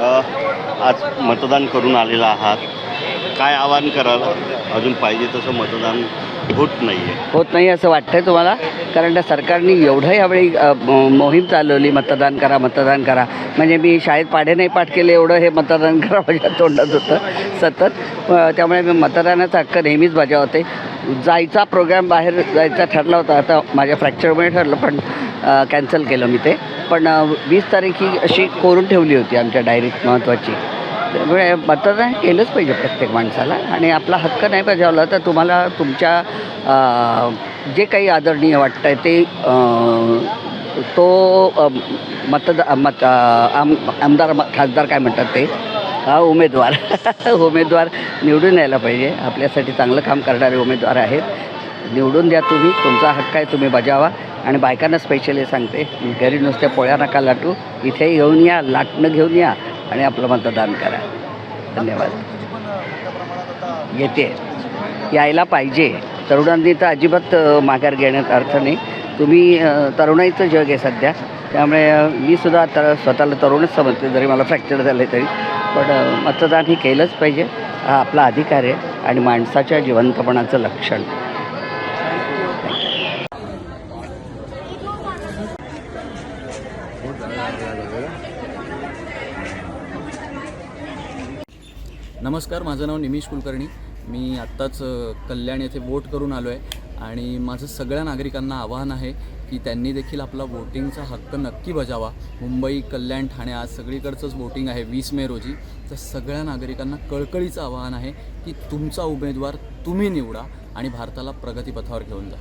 आज मतदान करून आलेला आहात. काय आवाहन कराल? अजून पाहिजे तसं मतदान होत नाही आहे होत नाही असं वाटतंय तुम्हाला? कारण त्या सरकारने एवढं यावेळी अ, म- मोहीम चालवली मतदान करा मतदान करा. म्हणजे मी शाळेत पाढे नाही पाठ केले एवढं हे मतदान करा माझ्या तोंडात होतं. सतत. अ, त्यामुळे मी मतदानाचा हक्क नेहमीच बजावते जायचा प्रोग्राम बाहेर जायचा ठरला होता आता माझ्या फ्रॅक्चरमुळे ठरलं पण कॅन्सल केलं मी ते. पण वीस तारीख ही अशी कोरून ठेवली होती आमच्या डायरीत महत्त्वाची त्यामुळे मतदान केलंच पाहिजे प्रत्येक माणसाला आणि आपला हक्क नाही बजावला तर तुम्हाला तुमच्या जे काही आदरणीय वाटतं आहे ते तो मतदा मत आम आमदार खासदार काय म्हणतात ते? हा उमेदवार. उमेदवार निवडून यायला पाहिजे. आपल्यासाठी चांगलं काम करणारे उमेदवार आहेत. निवडून द्या तुम्ही. तुमचा हक्क आहे तुम्ही बजावा. आणि बायकांना स्पेशली सांगते घरी नुसत्या पोळ्या नका लाटू. इथे येऊन या लाटणं घेऊन या आणि आपलं मतदान करा. धन्यवाद. येते. यायला पाहिजे. तरुणांनी तर अजिबात माघार घेण्यात अर्थ नाही. तुम्ही तरुणाईचं जग आहे सध्या. त्यामुळे मी सुद्धा आता स्वतःला तरुणच समजते जरी मला फ्रॅक्चर झालं तरी. पण मतदान हे केलंच पाहिजे. हा आपला अधिकार आहे आणि माणसाच्या जिवंतपणाचं लक्षण. नमस्कार माझं नाव निमिष कुलकर्णी. मी आत्ताच कल्याण येथे वोट करून आलो आहे आणि माझं सगळ्या नागरिकांना आवाहन आहे की त्यांनी देखील आपला वोटिंगचा हक्क नक्की बजावा. मुंबई कल्याण ठाणे आज सगळीकडचंच वोटिंग आहे वीस मे रोजी. तर सगळ्या नागरिकांना कळकळीचं आवाहन आहे की तुमचा उमेदवार तुम्ही निवडा आणि भारताला प्रगतीपथावर घेऊन जा.